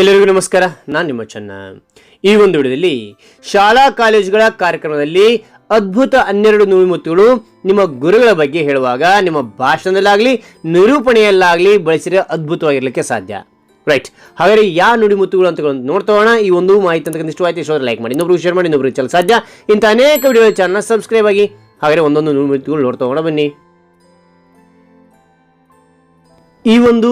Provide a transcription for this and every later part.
ಎಲ್ಲರಿಗೂ ನಮಸ್ಕಾರ. ನಾನು ನಿಮ್ಮ ಚೆನ್ನ. ಈ ಒಂದು ವಿಡಿಯೋದಲ್ಲಿ ಶಾಲಾ ಕಾಲೇಜುಗಳ ಕಾರ್ಯಕ್ರಮದಲ್ಲಿ ಅದ್ಭುತ ಹನ್ನೆರಡು ನುಡಿಮುತ್ತುಗಳು ನಿಮ್ಮ ಗುರುಗಳ ಬಗ್ಗೆ ಹೇಳುವಾಗ ನಿಮ್ಮ ಭಾಷಣದಲ್ಲಾಗಲಿ, ನಿರೂಪಣೆಯಲ್ಲಾಗಲಿ ಬಳಸಿದ್ರೆ ಅದ್ಭುತವಾಗಿರಲಿಕ್ಕೆ ಸಾಧ್ಯ. ರೈಟ್ ಹಾಗಾದ್ರೆ ಯಾವ ನುಡಿಮುತ್ತುಗಳು ಅಂತ ನೋಡ್ತಾ ಹೋಗೋಣ ಈ ಒಂದು ಮಾಹಿತಿ ಅಂತಕ್ಕಂಥ ಆಯ್ತು. ಇಷ್ಟ ಲೈಕ್ ಮಾಡಿ. ಇನ್ನೊಬ್ರು ಶೇರ್ ಮಾಡಿ. ಇನ್ನೊಬ್ರು ಚಲ ಸಾಧ್ಯ. ಇಂಥ ಅನೇಕ ವಿಡಿಯೋ ಚಾನಲ್ ಸಬ್ಸ್ಕ್ರೈಬ್ ಆಗಿ. ಹಾಗಾದ್ರೆ ಒಂದೊಂದು ನುಡಿಮುತ್ತುಗಳು ನೋಡ್ತಾ ಹೋಗೋಣ ಬನ್ನಿ. ಈ ಒಂದು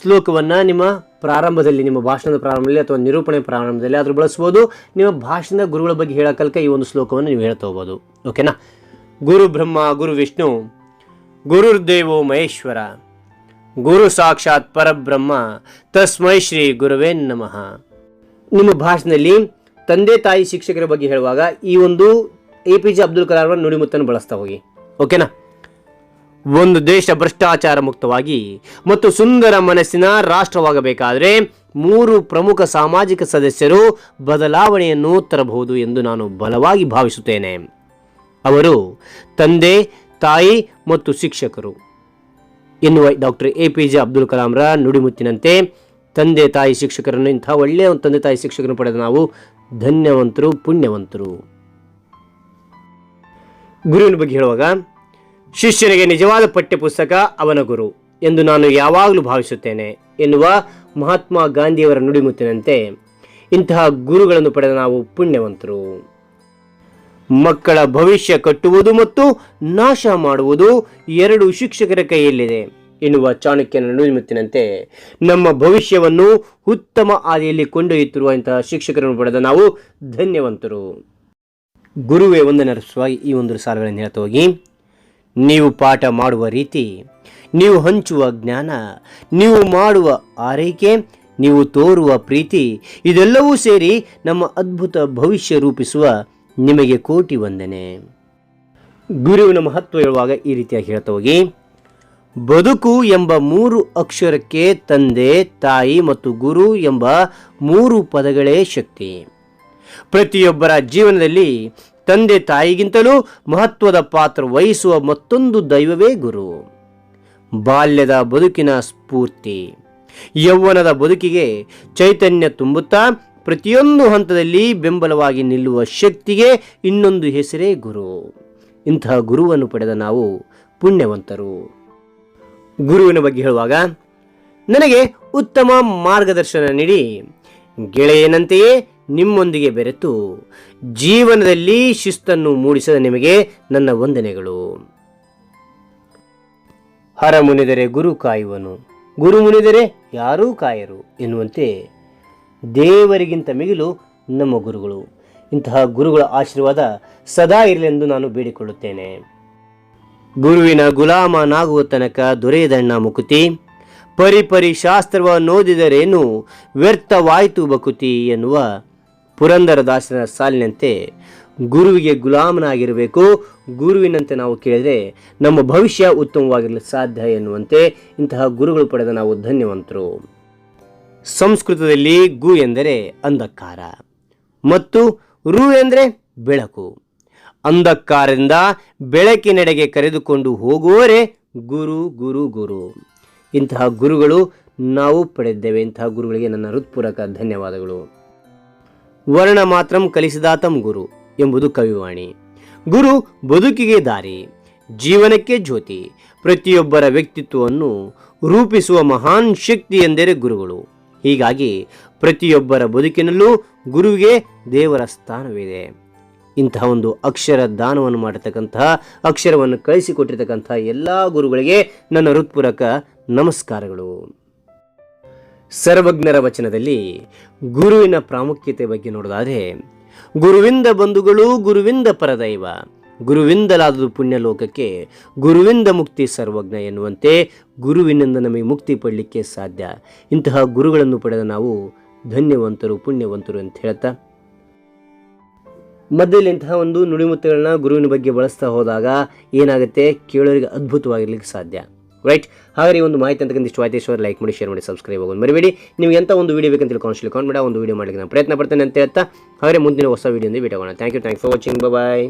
ಶ್ಲೋಕವನ್ನು ನಿಮ್ಮ ಪ್ರಾರಂಭದಲ್ಲಿ, ನಿಮ್ಮ ಭಾಷಣದ ಪ್ರಾರಂಭದಲ್ಲಿ ಅಥವಾ ನಿರೂಪಣೆ ಪ್ರಾರಂಭದಲ್ಲಿ ಆದರೂ ಬಳಸ್ಬೋದು. ನಿಮ್ಮ ಭಾಷಣದ ಗುರುಗಳ ಬಗ್ಗೆ ಹೇಳಕ್ಕಲ್ಕ ಈ ಒಂದು ಶ್ಲೋಕವನ್ನು ನೀವು ಹೇಳ್ತಾ ಹೋಗ್ಬೋದು. ಓಕೆನಾ ಗುರು ಬ್ರಹ್ಮ, ಗುರು ವಿಷ್ಣು ಗುರುರ್ದೇವೋ ಮಹೇಶ್ವರ, ಗುರು ಸಾಕ್ಷಾತ್ ಪರಬ್ರಹ್ಮ, ತಸ್ಮೈ ಶ್ರೀ ಗುರುವೇ ನಮಃ. ನಿಮ್ಮ ಭಾಷಣದಲ್ಲಿ ತಂದೆ, ತಾಯಿ, ಶಿಕ್ಷಕರ ಬಗ್ಗೆ ಹೇಳುವಾಗ ಈ ಒಂದು A P J Abdul Kalam ನುಡಿಮುತ್ತನ್ನು ಬಳಸ್ತಾ ಹೋಗಿ. ಓಕೆನಾ ಒಂದು ದೇಶ ಭ್ರಷ್ಟಾಚಾರ ಮುಕ್ತವಾಗಿ ಮತ್ತು ಸುಂದರ ಮನಸ್ಸಿನ ರಾಷ್ಟ್ರವಾಗಬೇಕಾದರೆ ಮೂರು ಪ್ರಮುಖ ಸಾಮಾಜಿಕ ಸದಸ್ಯರು ಬದಲಾವಣೆಯನ್ನು ತರಬಹುದು ಎಂದು ನಾನು ಬಲವಾಗಿ ಭಾವಿಸುತ್ತೇನೆ. ಅವರು ತಂದೆ, ತಾಯಿ ಮತ್ತು ಶಿಕ್ಷಕರು. ಎನ್ನುವ doctor A P J Abdul ಕಲಾಂರ ನುಡಿಮುತ್ತಿನಂತೆ ತಂದೆ, ತಾಯಿ ಶಿಕ್ಷಕರನ್ನು ಇಂಥ ಒಳ್ಳೆಯ ಒಂದು ತಂದೆ, ತಾಯಿ ಶಿಕ್ಷಕರನ್ನು ಪಡೆದ ನಾವು ಧನ್ಯವಂತರು, ಪುಣ್ಯವಂತರು. ಗುರುವಿನ ಬಗ್ಗೆ ಹೇಳುವಾಗ ಶಿಷ್ಯನಿಗೆ ನಿಜವಾದ ಪಠ್ಯಪುಸ್ತಕ ಅವನ ಗುರು ಎಂದು ನಾನು ಯಾವಾಗಲೂ ಭಾವಿಸುತ್ತೇನೆ ಎನ್ನುವ ಮಹಾತ್ಮ ಗಾಂಧಿಯವರ ನುಡಿಮುತ್ತಿನಂತೆ ಇಂತಹ ಗುರುಗಳನ್ನು ಪಡೆದ ನಾವು ಪುಣ್ಯವಂತರು. ಮಕ್ಕಳ ಭವಿಷ್ಯ ಕಟ್ಟುವುದು ಮತ್ತು ನಾಶ ಮಾಡುವುದು ಎರಡು ಶಿಕ್ಷಕರ ಕೈಯಲ್ಲಿದೆ ಎನ್ನುವ ಚಾಣಕ್ಯನ ನುಡಿಮುತ್ತಿನಂತೆ ನಮ್ಮ ಭವಿಷ್ಯವನ್ನು ಉತ್ತಮ ಹಾದಿಯಲ್ಲಿ ಕೊಂಡೊಯ್ಯುತ್ತಿರುವ ಇಂತಹ ಶಿಕ್ಷಕರನ್ನು ಪಡೆದ ನಾವು ಧನ್ಯವಂತರು. ಗುರುವೇ ವಂದನರಸವಾಗಿ ಈ ಒಂದು ಸಾಲುಗಳನ್ನು ಹೇಳ್ತಾ ಹೋಗಿ. ನೀವು ಪಾಠ ಮಾಡುವ ರೀತಿ, ನೀವು ಹಂಚುವ ಜ್ಞಾನ, ನೀವು ಮಾಡುವ ಆರೈಕೆ, ನೀವು ತೋರುವ ಪ್ರೀತಿ, ಇದೆಲ್ಲವೂ ಸೇರಿ ನಮ್ಮ ಅದ್ಭುತ ಭವಿಷ್ಯ ರೂಪಿಸುವ ನಿಮಗೆ ಕೋಟಿ ವಂದನೆ. ಗುರುವಿನ ಮಹತ್ವ ಹೇಳುವಾಗ ಈ ರೀತಿಯಾಗಿ ಹೇಳ್ತಾ ಹೋಗಿ, ಬದುಕು ಎಂಬ ಮೂರು ಅಕ್ಷರಕ್ಕೆ ತಂದೆ, ತಾಯಿ ಮತ್ತು ಗುರು ಎಂಬ ಮೂರು ಪದಗಳೇ ಶಕ್ತಿ. ಪ್ರತಿಯೊಬ್ಬರ ಜೀವನದಲ್ಲಿ ತಂದೆ ತಾಯಿಗಿಂತಲೂ ಮಹತ್ವದ ಪಾತ್ರ ವಹಿಸುವ ಮತ್ತೊಂದು ದೈವವೇ ಗುರು. ಬಾಲ್ಯದ ಬದುಕಿನ ಸ್ಫೂರ್ತಿ. ಯೌವನದ ಬದುಕಿಗೆ ಚೈತನ್ಯ ತುಂಬುತ್ತಾ ಪ್ರತಿಯೊಂದು ಹಂತದಲ್ಲಿ ಬೆಂಬಲವಾಗಿ ನಿಲ್ಲುವ ಶಕ್ತಿಗೆ ಇನ್ನೊಂದು ಹೆಸರೇ ಗುರು. ಇಂತಹ ಗುರುವನ್ನು ಪಡೆದ ನಾವು ಪುಣ್ಯವಂತರು. ಗುರುವಿನ ಬಗ್ಗೆ ಹೇಳುವಾಗ, ನನಗೆ ಉತ್ತಮ ಮಾರ್ಗದರ್ಶನ ನೀಡಿ. ಗೆಳೆಯನಂತೆಯೇ ನಿಮ್ಮೊಂದಿಗೆ ಬೆರೆತು ಜೀವನದಲ್ಲಿ ಶಿಸ್ತನ್ನು ಮೂಡಿಸದ ನಿಮಗೆ ನನ್ನ ವಂದನೆಗಳು. ಹರ ಮುನಿದರೆ ಗುರು ಕಾಯುವನು, ಗುರು ಮುನಿದರೆ ಯಾರೂ ಕಾಯರು ಎನ್ನುವಂತೆ ದೇವರಿಗಿಂತ ಮಿಗಿಲು ನಮ್ಮ ಗುರುಗಳು. ಇಂತಹ ಗುರುಗಳ ಆಶೀರ್ವಾದ ಸದಾ ಇರಲೆಂದು ನಾನು ಬೇಡಿಕೊಳ್ಳುತ್ತೇನೆ. ಗುರುವಿನ ಗುಲಾಮನಾಗುವ ತನಕ ದೊರೆಯದಣ್ಣ ಮುಕುತಿ, ಪರಿಪರಿ ಶಾಸ್ತ್ರವ ಓದಿದರೇನು ವ್ಯರ್ಥವಾಯಿತು ಬಕುತಿ ಎನ್ನುವ ಪುರಂದರದಾಸನ ಸಾಲಿನಂತೆ ಗುರುವಿಗೆ ಗುಲಾಮನಾಗಿರಬೇಕು. ಗುರುವಿನಂತೆ ನಾವು ಕೇಳಿದರೆ ನಮ್ಮ ಭವಿಷ್ಯ ಉತ್ತಮವಾಗಿರಲು ಸಾಧ್ಯ ಎನ್ನುವಂತೆ ಇಂತಹ ಗುರುಗಳು ಪಡೆದ ನಾವು ಧನ್ಯವಂತರು. ಸಂಸ್ಕೃತದಲ್ಲಿ ಗು ಎಂದರೆ ಅಂಧಕಾರ, ಮತ್ತು ರು ಎಂದರೆ ಬೆಳಕು. ಅಂಧಕಾರದಿಂದ ಬೆಳಕಿನೆಡೆಗೆ ಕರೆದುಕೊಂಡು ಹೋಗುವವರೇ ಗುರು ಗುರು ಗುರು. ಇಂತಹ ಗುರುಗಳು ನಾವು ಪಡೆದಿದ್ದೇವೆ. ಇಂತಹ ಗುರುಗಳಿಗೆ ನನ್ನ ಹೃತ್ಪೂರ್ವಕ ಧನ್ಯವಾದಗಳು. ವರ್ಣ ಮಾತ್ರಂ ಕಲಿಸಿದಾತಂ ಗುರು ಎಂಬುದು ಕವಿವಾಣಿ. ಗುರು ಬದುಕಿಗೆ ದಾರಿ, ಜೀವನಕ್ಕೆ ಜ್ಯೋತಿ, ಪ್ರತಿಯೊಬ್ಬರ ವ್ಯಕ್ತಿತ್ವವನ್ನು ರೂಪಿಸುವ ಮಹಾನ್ ಶಕ್ತಿ ಎಂದರೆ ಗುರುಗಳು. ಹೀಗಾಗಿ ಪ್ರತಿಯೊಬ್ಬರ ಬದುಕಿನಲ್ಲೂ ಗುರುವಿಗೆ ದೇವರ ಸ್ಥಾನವಿದೆ. ಇಂತಹ ಒಂದು ಅಕ್ಷರ ದಾನವನ್ನು ಮಾಡತಕ್ಕಂತಹ, ಅಕ್ಷರವನ್ನು ಕಳಿಸಿಕೊಟ್ಟಿರ್ತಕ್ಕಂತಹ ಎಲ್ಲ ಗುರುಗಳಿಗೆ ನನ್ನ ಹೃತ್ಪೂರ್ವಕ ನಮಸ್ಕಾರಗಳು. ಸರ್ವಜ್ಞರ ವಚನದಲ್ಲಿ ಗುರುವಿನ ಪ್ರಾಮುಖ್ಯತೆ ಬಗ್ಗೆ ನೋಡೋದಾದರೆ ಗುರುವಿಂದ ಬಂಧುಗಳು ಗುರುವಿಂದ ಪರದೈವ, ಗುರುವಿಂದಲಾದುದು ಪುಣ್ಯಲೋಕಕ್ಕೆ ಗುರುವಿಂದ ಮುಕ್ತಿ ಸರ್ವಜ್ಞ ಎನ್ನುವಂತೆ ಗುರುವಿನಿಂದ ನಮಗೆ ಮುಕ್ತಿ ಪಡಲಿಕ್ಕೆ ಸಾಧ್ಯ. ಇಂತಹ ಗುರುಗಳನ್ನು ಪಡೆದ ನಾವು ಧನ್ಯವಂತರು, ಪುಣ್ಯವಂತರು ಅಂತ ಹೇಳ್ತಾ. ಮಧ್ಯದಲ್ಲಿ ಇಂತಹ ಒಂದು ನುಡಿಮುತ್ತುಗಳನ್ನ ಗುರುವಿನ ಬಗ್ಗೆ ಬಳಸ್ತಾ ಹೋದಾಗ ಏನಾಗುತ್ತೆ? ಕೇಳೋರಿಗೆ ಅದ್ಭುತವಾಗಿರ್ಲಿಕ್ಕೆ ಸಾಧ್ಯ. ರೈಟ್ ಹಾಗಾದ್ರೆ ಈ ಒಂದು ಮಾಹಿತಿ ಅಂತ ಇಷ್ಟ ಆಯ್ತು ಲೈಕ್ ಮಾಡಿ ಶೇರ್ ಮಾಡಿ ಸಬ್ಸ್ಕ್ರೈಬ್ ಆಗೋದು ಮರಿಬೇಡಿ. ನಿಮ್ಗೆ ಎಂಥ ಒಂದು ವಿಡಿಯೋ ಬೇಕಂತ ತಿಳ್ಕೊಂಡು ಕಾನ್ಬಿಡ ಒಂದು ವೀಡಿಯೋ ಮಾಡಲಿಕ್ಕೆ ನಾನು ಪ್ರಯತ್ನ ಪಡ್ತೇನೆ ಅಂತ ಹೇಳ್ತಾ, ಹಾಗಾದ್ರೆ ಮುಂದಿನ ಹೊಸ ವಿಡಿಯೋದಿಂದ ಭೇಟಿ ಆಗೋಣ thank you thank for watching bye